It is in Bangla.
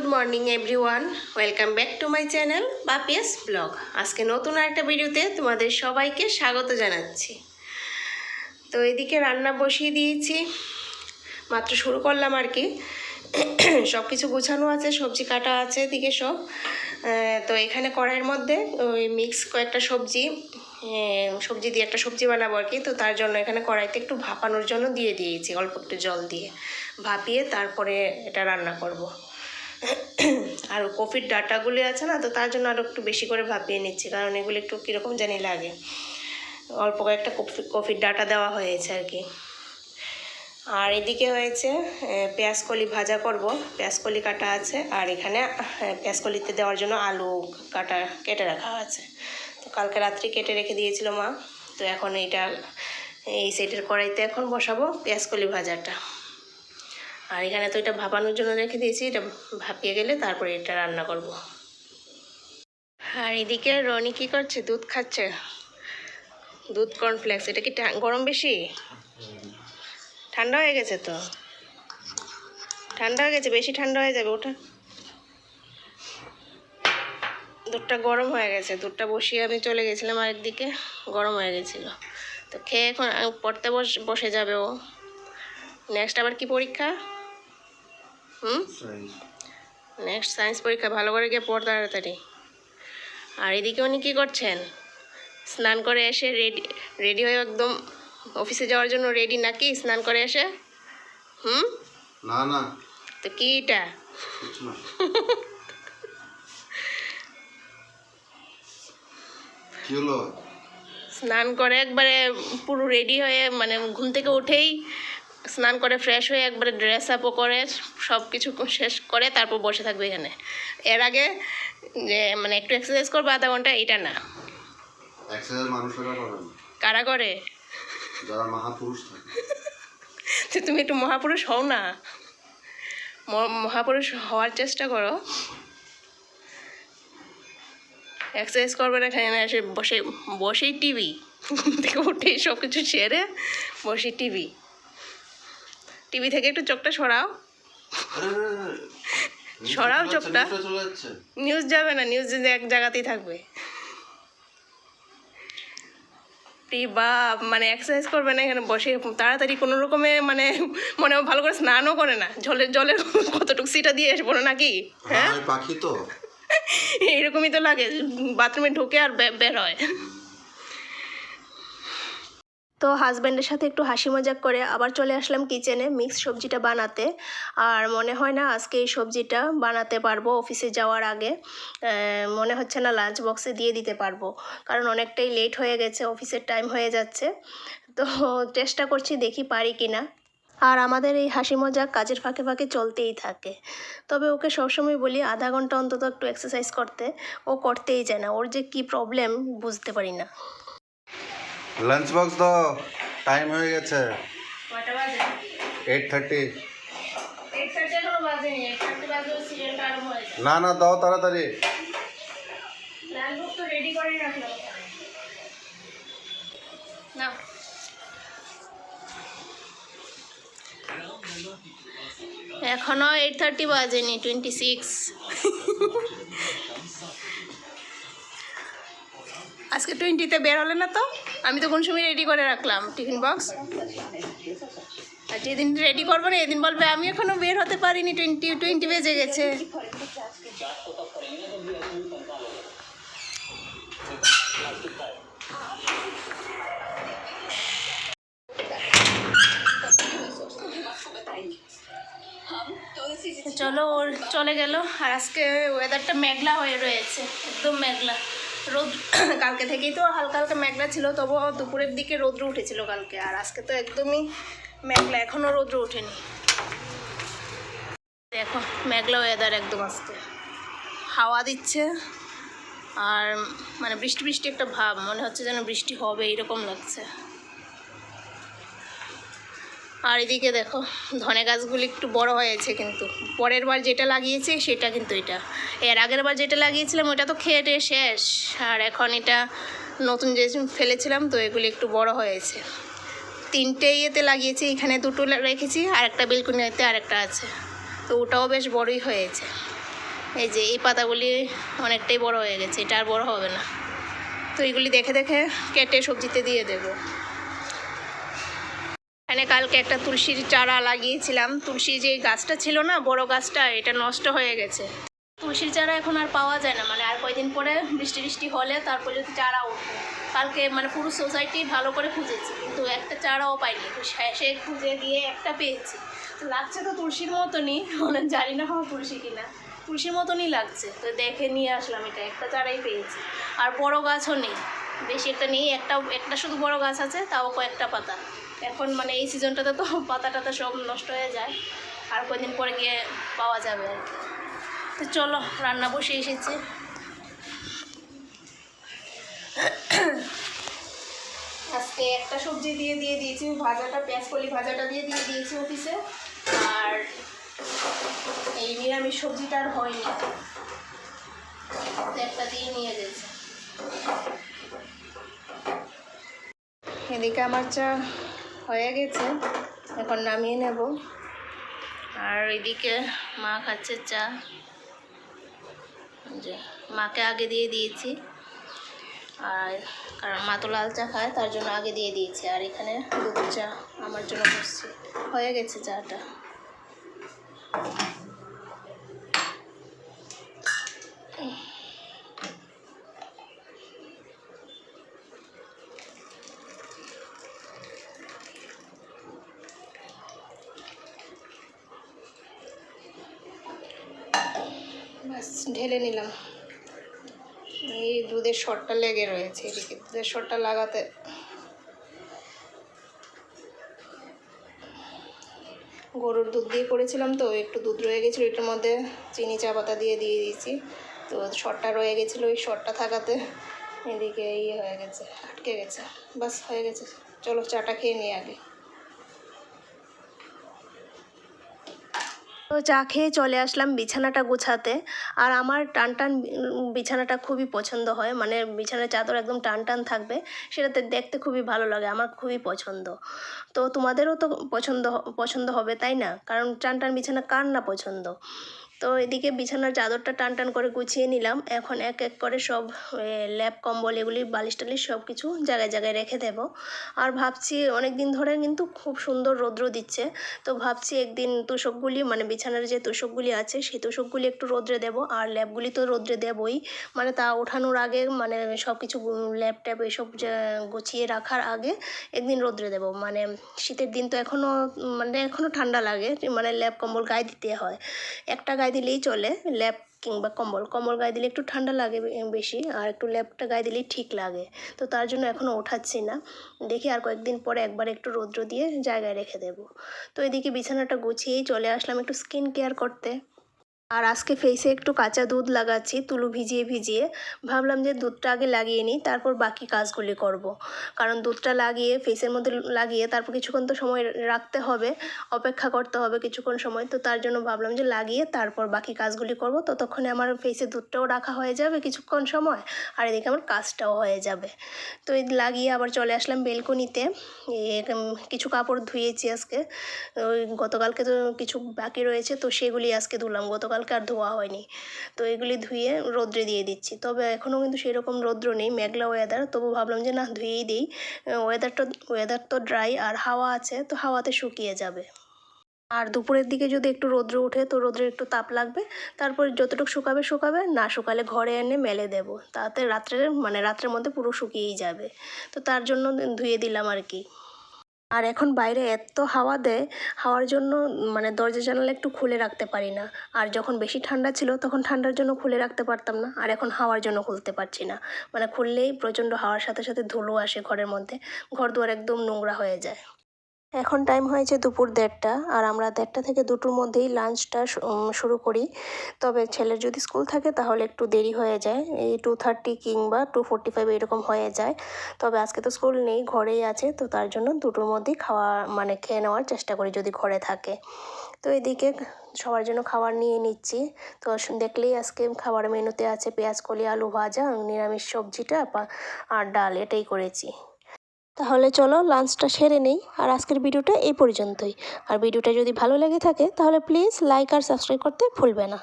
Good morning everyone welcome back to my channel Bapia's vlog আজকে নতুন একটা ভিডিওতে তোমাদের সবাইকে স্বাগত জানাচ্ছি। তো এদিকে রান্না বসিয়ে দিয়েছি। মাত্র শুরু করলাম আর কি। সব কিছু গোছানো আছে, সবজি কাটা আছে, এদিকে সব। তো এখানে কড়াইয়ের মধ্যে ওই মিক্স কয়েকটা সবজি সবজি দিয়ে একটা সবজি বানাবো আর কি। তো তার জন্য এখানে কড়াইতে একটু ভাপানোর জন্য দিয়ে দিয়েছি, অল্প একটু জল দিয়ে। ভাপিয়ে তারপরে এটা রান্না করব। আর কফির ডাটাগুলি আছে না, তো তার জন্য আরও একটু বেশি করে ভাপিয়ে নিচ্ছি, কারণ এগুলো একটু কীরকম জানি লাগে। অল্প কয়েকটা কফি, কফির ডাটা দেওয়া হয়েছে আর কি। আর এদিকে হয়েছে পেঁয়াজকলি ভাজা করব। পেঁয়াজকলি কাটা আছে, আর এখানে পেঁয়াজকলিতে দেওয়ার জন্য আলু কাটা কেটে রাখা আছে। তো কালকে রাত্রি কেটে রেখে দিয়েছিল মা, তো এখন এইটা, এই সেটের কড়াইতে এখন বসাবো পেঁয়াজকলি ভাজাটা। আর এখানে তো এটা ভাপানোর জন্য রেখে দিয়েছি, এটা ভাপিয়ে গেলে তারপরে এটা রান্না করব। আর এদিকে রনি কি করছে? দুধ খাচ্ছে। দুধ কর্নফ্লেক্স এটা কি গরম বেশি? ঠান্ডা হয়ে গেছে তো? ঠান্ডা হয়ে গেছে, বেশি ঠান্ডা হয়ে যাবে, ওটা। দুধটা গরম হয়ে গেছে, দুধটা বসিয়ে আমি চলে গেছিলাম আরেকদিকে, গরম হয়ে গেছিল। তো খেয়ে এখন পড়তে বসে যাবে ও। নেক্সট আবার কি পরীক্ষা? হুম? নেক্সট সায়েন্স পরীক্ষা ভালো করে গিয়ে পড় তাড়াতাড়ি। আর এদিকে উনি কী করছেন? স্নান করে এসে রেডি রেডি হয়ে একদম অফিসে যাওয়ার জন্য রেডি নাকি? স্নান করে এসে? হুম? না না। তো কি এটা? স্নান করে একবারে পুরো রেডি হয়ে মানে ঘুম থেকে উঠেই স্নান করে ফ্রেশ হয়ে একবারে ড্রেস আপও করে সব কিছু শেষ করে তারপর বসে থাকবে এখানে। এর আগে যে মানে একটু এক্সারসাইজ করবে আধা ঘণ্টা এটা না। করে কারা করে? যারা মহাপুরুষ থাকে। তো তুমি একটু মহাপুরুষ হও না। ম- মহাপুরুষ হওয়ার চেষ্টা করো। এক্সারসাইজ করবে না এখানে এসে বসে বসেই টিভি থেকে উঠেই সব কিছু সেরে বসে টিভি টিভি থেকে একটু চোখটা সরাও। সরাও চোখটা। চলে যাচ্ছে। নিউজ যাবে না নিউজ এক জায়গাতেই থাকবে। বাপ মানে এক্সারসাইজ করবে না এখানে বসে তাড়াতাড়ি কোনো রকমে মানে মনে হয় ভালো করে স্নানও করে না। জলের জলের কতটুকু সিটা দিয়ে পড়ো নাকি? হ্যাঁ হ্যাঁ? পাখি তো। এরকমই তো লাগে বাথরুমে ঢুকে আর বে- বের হয়। তো হাজব্যান্ডের সাথে একটু হাসি মজাক করে আবার চলে আসলাম কিচেনে মিক্স সবজিটা বানাতে। আর মনে হয় না আজকে এই সবজিটা বানাতে পারব অফিসে যাওয়ার আগে। মনে হচ্ছে না লাঞ্চ বক্সে দিয়ে দিতে পারব। কারণ অনেকটাই লেট হয়ে গেছে অফিসের টাইম হয়ে যাচ্ছে। তো চেষ্টা করছি দেখি পারি কি না আর আমাদের এই হাসি মজাক কাজের ফাঁকে ফাঁকে চলতেই থাকে। তবে ওকে সবসময় বলি আধা ঘণ্টা অন্তত একটু এক্সারসাইজ করতে। ও করতেই চায় না। ওর যে কী প্রবলেম বুঝতে পারি না। লাঞ্চ বক্স দাও। টাইম হয়ে গেছে। এইট থার্টি না না দাও তাড়াতাড়ি। তো এখনও এইট থার্টি বাজেনি টোয়েন্টি সিক্স আজকে টোয়েন্টিতে বের হলে না তো? আমি তো কোন সময় রেডি করে রাখলাম টিফিন বক্স আর যেদিন রেডি করব না, এদিন বলবে, আমি এখনও বের হতে পারিনি টোয়েন্টি টোয়েন্টি বেজে গেছে। চলো, ওর চলে গেল। আর আজকে ওয়েদারটা মেঘলা হয়ে রয়েছে, একদম মেঘলা। রোদ কালকে থেকেই তো হালকা হালকা মেঘলা ছিল, তবু দুপুরের দিকে রোদ্র উঠেছিল কালকে, আর আজকে তো একদমই মেঘলা এখনও রোদ্র ওঠেনি। দেখো, মেঘলা ওয়েদার একদম আজকে। হাওয়া দিচ্ছে, আর মানে বৃষ্টি বৃষ্টি একটা ভাব, মনে হচ্ছে যেন বৃষ্টি হবে এরকম লাগছে। আর এদিকে দেখো, ধনে গাছগুলি একটু বড় হয়েছে কিন্তু। পরের বার যেটা লাগিয়েছি সেটা কিন্তু এটা। এর আগের বার যেটা লাগিয়েছিলাম, ওটা তো খেয়ে শেষ। আর এখন এটা নতুন যে ফেলেছিলাম, তো এগুলি একটু বড় হয়েছে। তিনটে ইয়েতে লাগিয়েছি, এখানে দুটো রেখেছি আর একটা বেলকুনিতে আর একটা আছে। তো ওটাও বেশ বড়ই হয়েছে। এই যে, এই পাতাগুলি অনেকটাই বড় হয়ে গেছে, এটা আর বড় হবে না। তো এইগুলি দেখে দেখে কেটে সবজিতে দিয়ে দেবো। এখানে কালকে একটা তুলসীর চারা লাগিয়েছিলাম। তুলসী যে গাছটা ছিল না, বড় গাছটা, এটা নষ্ট হয়ে গেছে। তুলসীর চারা এখন আর পাওয়া যায় না মানে আর কয়দিন পরে বৃষ্টি বৃষ্টি হলে তারপর যদি চারা উঠবে কালকে মানে পুরো সোসাইটি ভালো করে খুঁজেছি, কিন্তু একটা চারাও পাইনি। তো শেষে খুঁজে দিয়ে একটা পেয়েছি। তো লাগছে তো তুলসীর মতনই মানে জানি না হয় তুলসী কিনা। তুলসীর মতনই লাগছে, তো দেখে নিয়ে আসলাম এটা, একটা চারাই পেয়েছি। আর বড় গাছও নেই। বেশি একটা নেই, একটা একটা শুধু বড় গাছ আছে, তাও কয়েকটা পাতা। এখন মানে এই সিজনটাতে তো পাতা টাতা সব নষ্ট হয়ে যায়, আর কয়দিন পরে গিয়ে পাওয়া যাবে আর কি। তো চলো, রান্না বসে এসেছি। আজকে একটা সবজি দিয়ে দিয়ে দিয়েছি, ভাজাটা, পেঁয়াজ কলি ভাজাটা দিয়ে দিয়ে দিয়েছি অফিসে। আর এই নিরামিষ সবজিটা আর হয়নি। একটা দিয়ে নিয়ে গেছে এদিকে আমার চা হয়ে গেছে, এখন নামিয়ে নেব। আর এদিকে মা খাচ্ছে চা। যে মাকে আগে দিয়ে দিয়েছি। আর কারণ মা তো লাল চা খায়, তার জন্য আগে দিয়ে দিয়েছি। আর এখানে দুধ চা আমার জন্য করছি হয়ে গেছে চাটা। ঢেলে নিলাম। এই দুধের শটটা লেগে রয়েছে এদিকে। দুধের শটটা লাগাতে গরুর দুধ দিয়ে করেছিলাম তো, একটু দুধ রয়ে গেছিল, এটার মধ্যে চিনি, চা পাতা দিয়ে দিয়ে দিয়েছি। তো শটটা রয়ে গেছিল ওই শটটা থাকাতে, এদিকে ইয়ে হয়ে গেছে, আটকে গেছে, বাস হয়ে গেছে। চলো চাটা খেয়ে নিই আগে। তো চা খেয়ে চলে আসলাম বিছানাটা গোছাতে। আর আমার টান টান বিছানাটা খুবই পছন্দ হয়। মানে বিছানার চাদর একদম টান টান থাকবে। সেটাতে দেখতে খুবই ভালো লাগে, আমার খুবই পছন্দ। তো তোমাদেরও তো পছন্দ পছন্দ হবে, তাই না? কারণ টান টান বিছানা কার না পছন্দ? তো এদিকে বিছানার চাদরটা টান টান করে গুছিয়ে নিলাম। এখন এক এক করে সব ল্যাপ, কম্বল এগুলি, বালিশ টালিশ সব কিছু জায়গায় জায়গায় রেখে দেব। আর ভাবছি অনেক দিন ধরে কিন্তু খুব সুন্দর রৌদ্র দিচ্ছে। তো ভাবছি একদিন তোষকগুলি মানে বিছানার যে তোষকগুলি আছে, সেই তোষকগুলি একটু রোদ্রে দেব। আর ল্যাপগুলি তো রোদ্রে দেবই। মানে তা ওঠানোর আগে মানে সব কিছু ল্যাপ ট্যাপ এসব যে- গুছিয়ে রাখার আগে একদিন রোদ্রে দেব। মানে শীতের দিন তো এখনও মানে এখনও ঠান্ডা লাগে। মানে ল্যাপ, কম্বল গায়ে দিতে হয়। একটা গায়ে দিলেই চলে, ল্যাপ কিংবা কম্বল। কম্বল গায়ে দিলে একটু ঠান্ডা লাগে বেশি, আর একটু ল্যাপটা গায়ে দিলেই ঠিক লাগে। তো তার জন্য এখনও ওঠাচ্ছি না। দেখি আর কয়েকদিন পরে একবার একটু রৌদ্র দিয়ে জায়গায় রেখে দেব। তো এদিকে বিছানাটা গুছিয়েই চলে আসলাম একটু স্কিন কেয়ার করতে। আর আজকে ফেসে একটু কাঁচা দুধ লাগাচ্ছি, তুলু ভিজিয়ে ভিজিয়ে। ভাবলাম যে দুধটা আগে লাগিয়ে নিই, তারপর বাকি কাজগুলি করব। কারণ দুধটা লাগিয়ে ফেসের মধ্যে লাগিয়ে তারপর কিছুক্ষণ তো সময় রাখতে হবে, অপেক্ষা করতে হবে কিছুক্ষণ সময়। তো তার জন্য ভাবলাম যে লাগিয়ে তারপর বাকি কাজগুলি করব। ততক্ষণে আমার ফেসে দুধটাও রাখা হয়ে যাবে কিছুক্ষণ সময়, আর এদিকে আমার কাজটাও হয়ে যাবে। তো এই লাগিয়ে আবার চলে আসলাম বেলকনিতে। কিছু কাপড় ধুয়েছি আজকে। ওই গতকালকে তো কিছু বাকি রয়েছে, তো সেগুলি আজকে ধুলাম। গতকালকে আর ধোয়া হয়নি। তো এগুলি ধুয়ে রোদ্রে দিয়ে দিচ্ছি। তবে এখনও কিন্তু সেরকম রৌদ্র নেই, মেঘলা ওয়েদার তবু ভাবলাম যে না, ধুয়েই দিই। ওয়েদারটা ওয়েদার তো ড্রাই আর হাওয়া আছে, তো হাওয়াতে শুকিয়ে যাবে। আর দুপুরের দিকে যদি একটু রৌদ্র ওঠে, তো রৌদ্রের একটু তাপ লাগবে। তারপর যতটুকু শুকাবে শুকাবে। না শুকালে ঘরে এনে মেলে দেব। তাতে রাত্রের মানে রাত্রের মধ্যে পুরো শুকিয়েই যাবে। তো তার জন্য ধুয়ে দিলাম আর কি। আর এখন বাইরে এত হাওয়া দেয়, হাওয়ার জন্য মানে দরজা জানালা একটু খুলে রাখতে পারি না। আর যখন বেশি ঠান্ডা ছিল তখন ঠান্ডার জন্য খুলে রাখতে পারতাম না, আর এখন হাওয়ার জন্য খুলতে পারছি না। মানে খুললেই প্রচণ্ড হাওয়ার সাথে সাথে ধুলো আসে ঘরের মধ্যে ঘর দুয়ার একদম নোংরা হয়ে যায়। এখন টাইম হয়েছে দুপুর দেড়টা আর আমরা দেড়টা থেকে দুটোর মধ্যেই লাঞ্চটা শুরু করি। তবে ছেলের যদি স্কুল থাকে তাহলে একটু দেরি হয়ে যায়। এই টু থার্টি কিংবা টু ফোর্টি ফাইভ এরকম হয়ে যায়। তবে আজকে তো স্কুল নেই, ঘরেই আছে, তো তার জন্য দুটোর মধ্যেই খাওয়া মানে খেয়ে নেওয়ার চেষ্টা করি যদি ঘরে থাকে। তো এদিকে সবার জন্য খাবার নিয়ে নিচ্ছি। তো দেখলেই আজকে খাবার মেনুতে আছে পেঁয়াজ কলি, আলু ভাজা, নিরামিষ সবজিটা আর ডাল, এটাই করেছি। তাহলে চলো লাঞ্চটা সেরে নেই। আর আজকের ভিডিওটা এই পর্যন্তই। আর ভিডিওটা যদি ভালো লেগে থাকে, তাহলে প্লিজ লাইক আর সাবস্ক্রাইব করতে ভুলবে না।